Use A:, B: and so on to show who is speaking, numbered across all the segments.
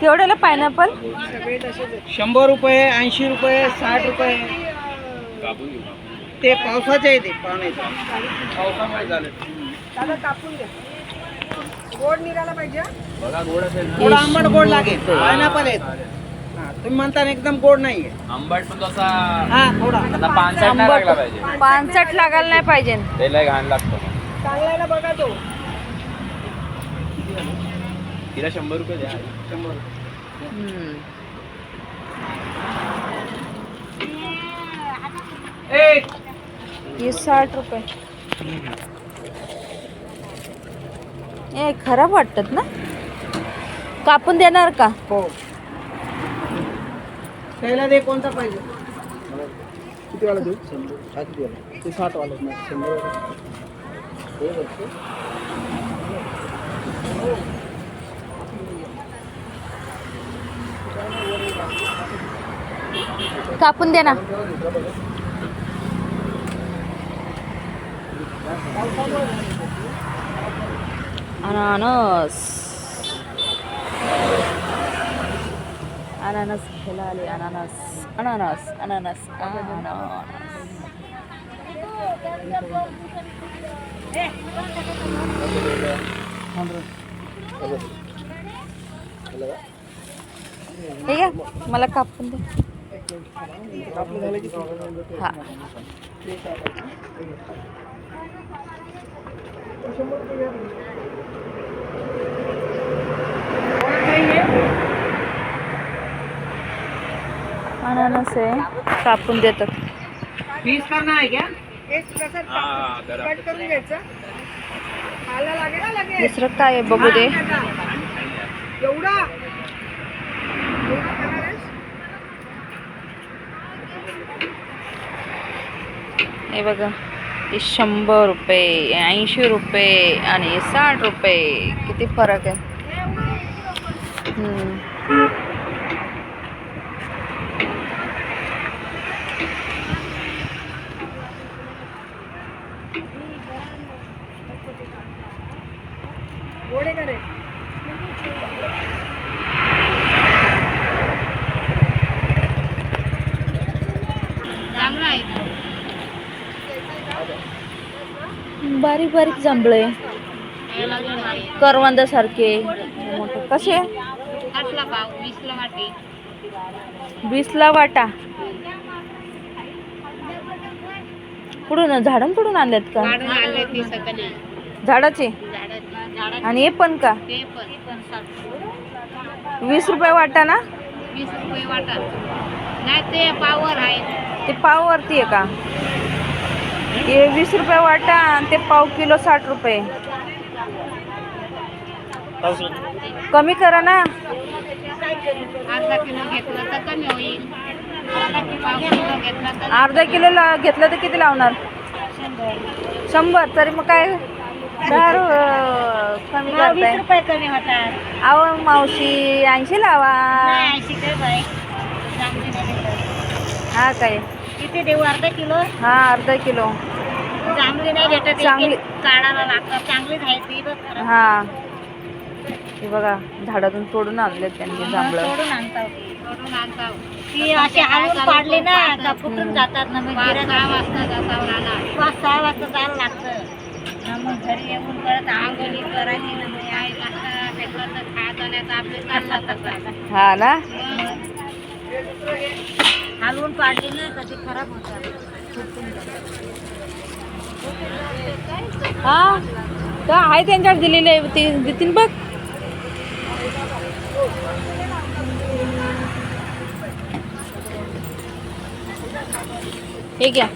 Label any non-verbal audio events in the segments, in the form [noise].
A: केवढ्याला pineapple
B: शंभर रुपये ऐंशी रुपये साठ रुपये. ते पावसाचे आहे ते पाण्याचे पावसामुळे झालं. थोडं आंबट गोड लागेल. पायनॅपल आहेत. हा, तुम्ही म्हणता ना एकदम गोड नाहीये.
C: आंबट पण तसा
B: हा थोडा.
C: आता पानसट नाही लागला पाहिजे.
A: पानसट लागायला नाही पाहिजे.
C: त्याला घाण लागतो.
B: चांगला बघा तो.
C: तिला शंभर रुपये द्या.
A: हे साठ रुपये. ए खराब वाटतात ना? कापून देणार का?
B: हो. त्याला दे कोणता पाहिजे? किती वाला देऊ? शंभर. किती वाला? ते साठ वाला शंभर वाला. हे बघ.
A: कापून दे ना अनानस अनानस खायला आले अनानस अनानस अनानस अनानस हे घ्या, मला कापून दे
B: की
A: हा. अनानस आहे कापून देतात.
B: पीस करना आहे क्या
C: कट
B: करून घ्यायचं. खायला लागेल
A: दुसरं काय आहे बघू दे.
B: एवढा?
A: हे बघा. हे शंभर रुपये ऐंशी रुपये आणि साठ रुपये. किती फरक आहे? हम्म.
B: गोडे करे.
A: बारीक बारीक जांभळे. करवंद सारखे. कसे? वीसला वाटा. कुठून झाडून कुठून आणलेत का? झाडाचे? आणि हे पण का? वीस रुपये वाटा ना?
D: वीस रुपये वाटा. नाही ते पावर आहे.
A: ते पाववरती आहे का? हे वीस रुपये वाटा आणि ते पाव किलो साठ रुपये. कमी करा ना.
D: अर्धा किलो घेतलं तर कमी होईल.
A: अर्धा किलो ला घेतलं तर किती लावणार? शंभर. तरी मग काय? दहा रु- कमी करताय.
D: रुपये कमी होतात.
A: अहो मावशी ऐंशी लावा. हा काय?
D: किती देऊ? अर्धा किलो?
A: हा अर्धा किलो.
D: चांगली नाही भेटत
A: चांगली.
D: काढायला लागतात. चांगलीच आहे ती बघ खरं.
A: हा. हे बघा झाडातून तोडून आणले त्यांनी जांभळं.
D: तोडून आणता तोडून आणता ती अशी हलवून पाडली ना का फुटून जातात ना मग सहा वाजता पाच सहा वाजता जायला लागतं. ना मग घरी येऊन परत आंघोळी करायची ना मग यायला लागतं. त्याच्यावर तर खायचं नाही तर आपले चाललं तसं.
A: हा ना?
D: हलवून पाडली ना कधी खराब होतात.
A: हा तर आहे त्यांच्याकडे दिलेले ते देतील बघ हे घ्या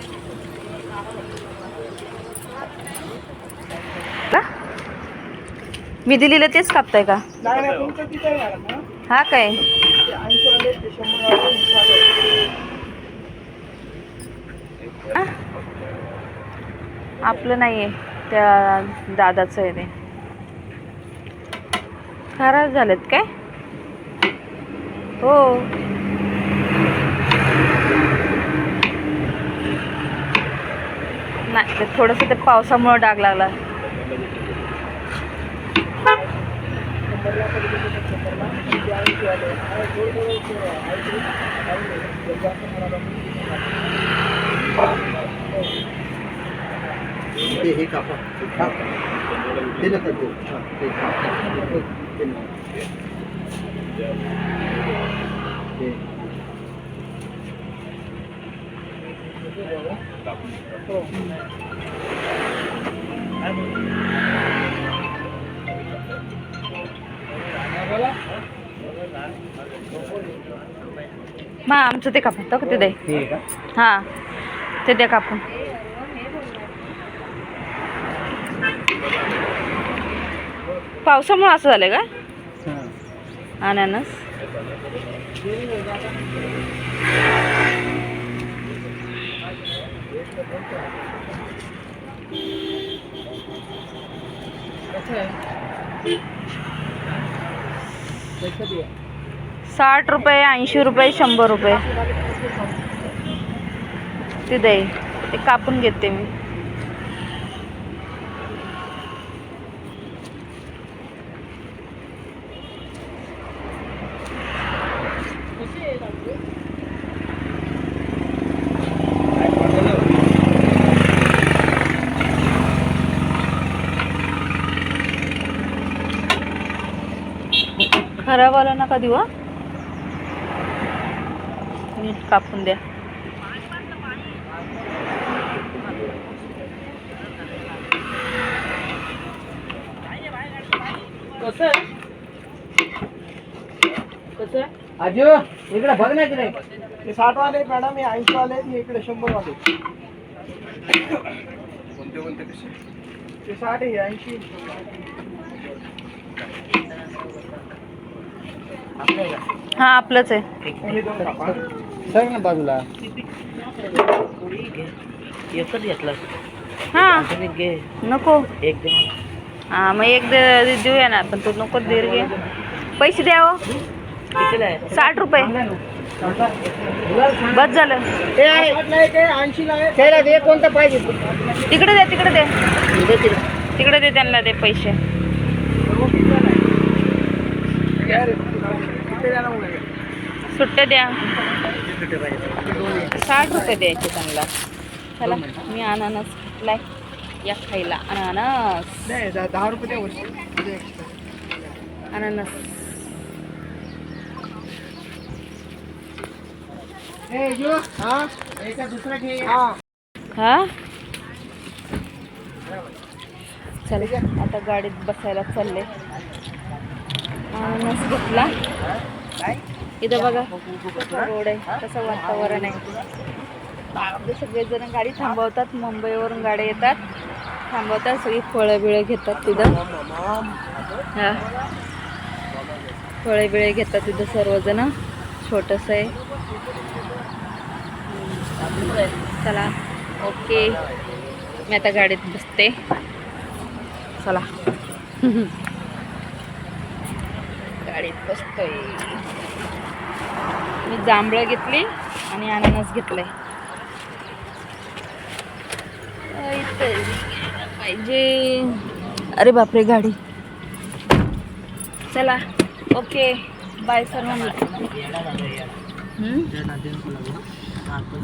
A: का? मी दिलेलं तेच कापताय का
B: नाही नाही तुमचं किती आहे मॅडम, हा?
A: काय. आ? आपलं नाही आहे त्या दादाचं आहे ते. खराब झालेत काय? हो. नाही ते थोडंसं ते पावसामुळं डाग लागला.
B: ते हे कापा हा. ते नका देऊ. हा, ते कापा. ते.
A: मग आमचं ते कापून तो दे
B: ते का?
A: हा ते द्या कापून पावसामुळे असं झालंय का
B: हा.
A: अननस. साठ रुपये ऐंशी रुपये शंभर रुपये ते दे ते कापून घेते मी खराब आलं नका देऊ हं. नीट कापून द्या.
B: आजू इकडे बघ ना इकडे. ते साठ वाले मॅडम हे ऐंशी वाले आहेत, हे इकडे शंभर वाले
C: कोणते कोणते कसे?
B: ते साठ आहे ऐंशी.
A: हा आपलंच आहे.
B: सर ना बाजूला. एकच घेतला
A: हा. नको.
B: एक दे.
A: हा मग एक देऊया ना पण तू नको दीर घे. पैसे द्या हो. साठ रुपये. बस झालं.
B: दे कोणतं पाहिजे?
A: तिकडे दे तिकडे दे. तिकडे दे त्यांना दे पैसे. सुट्टे द्या. साठ रुपये द्यायचे त्यांना. चला मी अनानस घेतलाय या खायला. अनानस.
B: दहा रुपये.
A: अनानस.
B: ए, यो. हा? एका दुसरा घे. हा.
A: हा? चला आता गाडीत बसायला चालले. अनानस घेतला. इथं बघा. रोड आहे. कसं वातावरण आहे. आपले सगळेजण गाडी थांबवतात. मुंबईवरून गाड्या येतात. थांबवतात. सगळी फळं बिळं घेतात तिथं. हा. फळे बिळे घेतात तिथं सर्वजण. छोटंसं आहे. चला. ओके. मी आता गाडीत बसते. चला. [laughs] गाडीत बसतोय. मी जांभळं घेतली आणि अननस घेतलंय. पाहिजे. अरे बापरे गाडी. चला ओके बाय सर्वांना.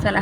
A: चला.